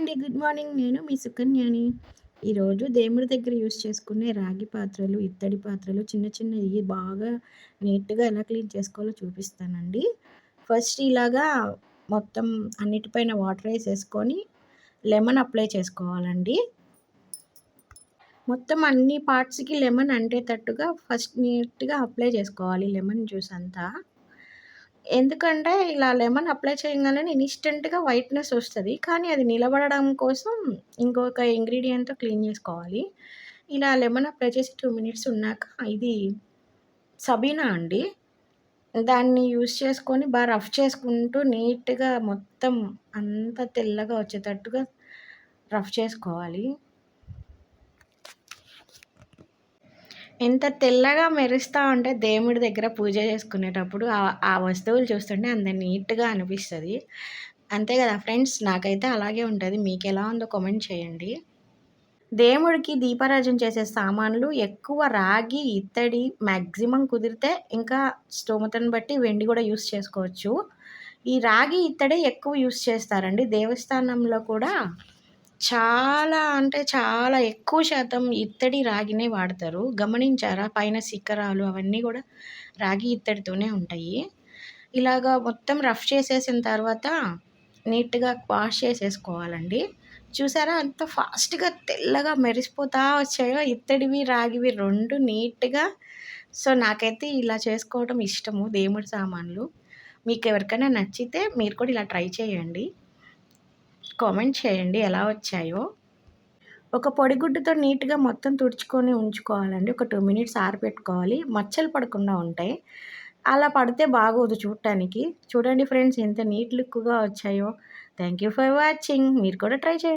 అండి. Good morning. నేను మీ సుకన్యాని. ఈరోజు దేవుడి దగ్గర యూస్ చేసుకునే రాగి పాత్రలు ఇత్తడి పాత్రలు చిన్న చిన్నవి బాగా నీట్గా ఎలా క్లీన్ చేసుకోవాలో చూపిస్తానండి. ఫస్ట్ ఇలాగా మొత్తం అన్నిటిపైన వాటర్ వేసేసుకొని లెమన్ అప్లై చేసుకోవాలండి. మొత్తం అన్ని పార్ట్స్కి లెమన్ అంటేటట్టుగా ఫస్ట్ నీట్గా అప్లై చేసుకోవాలి లెమన్ జ్యూస్ అంతా. ఎందుకంటే ఇలా లెమన్ అప్లై చేయగానే ఇన్స్టెంట్గా వైట్నెస్ వస్తుంది. కానీ అది నిలబడడం కోసం ఇంకొక ఇంగ్రీడియంట్తో క్లీన్ చేసుకోవాలి. ఇలా లెమన్ అప్లై చేసి టూ మినిట్స్ ఉన్నాక ఇది సబీనా అండి. దాన్ని యూస్ చేసుకొని బాగా రఫ్ చేసుకుంటూ నీట్గా మొత్తం అంత తెల్లగా వచ్చేటట్టుగా రఫ్ చేసుకోవాలి. ఎంత తెల్లగా మెరుస్తూ ఉంటే దేవుడి దగ్గర పూజ చేసుకునేటప్పుడు ఆ వస్తువులు చూస్తుంటే అంత నీట్గా అనిపిస్తుంది. అంతే కదా ఫ్రెండ్స్? నాకైతే అలాగే ఉంటుంది. మీకు ఎలా ఉందో కామెంట్ చేయండి. దేవుడికి దీపారాజన చేసే సామాన్లు ఎక్కువ రాగి ఇత్తడి మ్యాక్సిమం కుదిరితే ఇంకా స్తోమతను బట్టి వెండి కూడా యూస్ చేసుకోవచ్చు. ఈ రాగి ఇత్తడే ఎక్కువ యూస్ చేస్తారండి. దేవస్థానంలో కూడా చాలా అంటే చాలా ఎక్కువ శాతం ఇత్తడి రాగినే వాడతారు. గమనించారా? పైన శిఖరాలు అవన్నీ కూడా రాగి ఇత్తడితోనే ఉంటాయి. ఇలాగా మొత్తం రఫ్ చేసేసిన తర్వాత నీట్గా వాష్ చేసేసుకోవాలండి. చూసారా? అంత ఫాస్ట్గా తెల్లగా మెరిసిపోతా వచ్చాయో. ఇత్తడివి రాగివి రెండు నీట్గా. సో నాకైతే ఇలా చేసుకోవడం ఇష్టము. దేవుడి సామాన్లు. మీకు ఎవరికైనా నచ్చితే మీరు కూడా ఇలా ట్రై చేయండి. కామెంట్ చేయండి ఎలా వచ్చాయో. ఒక పొడిగుడ్డుతో నీట్గా మొత్తం తుడుచుకొని ఉంచుకోవాలండి. ఒక టూ మినిట్స్ ఆరిపెట్టుకోవాలి మచ్చలు పడకుండా ఉంటాయి. అలా పడితే బాగోదు చూడటానికి. చూడండి ఫ్రెండ్స్ ఎంత నీట్ లుక్గా వచ్చాయో. Thank you for watching. మీరు కూడా ట్రై చేయండి.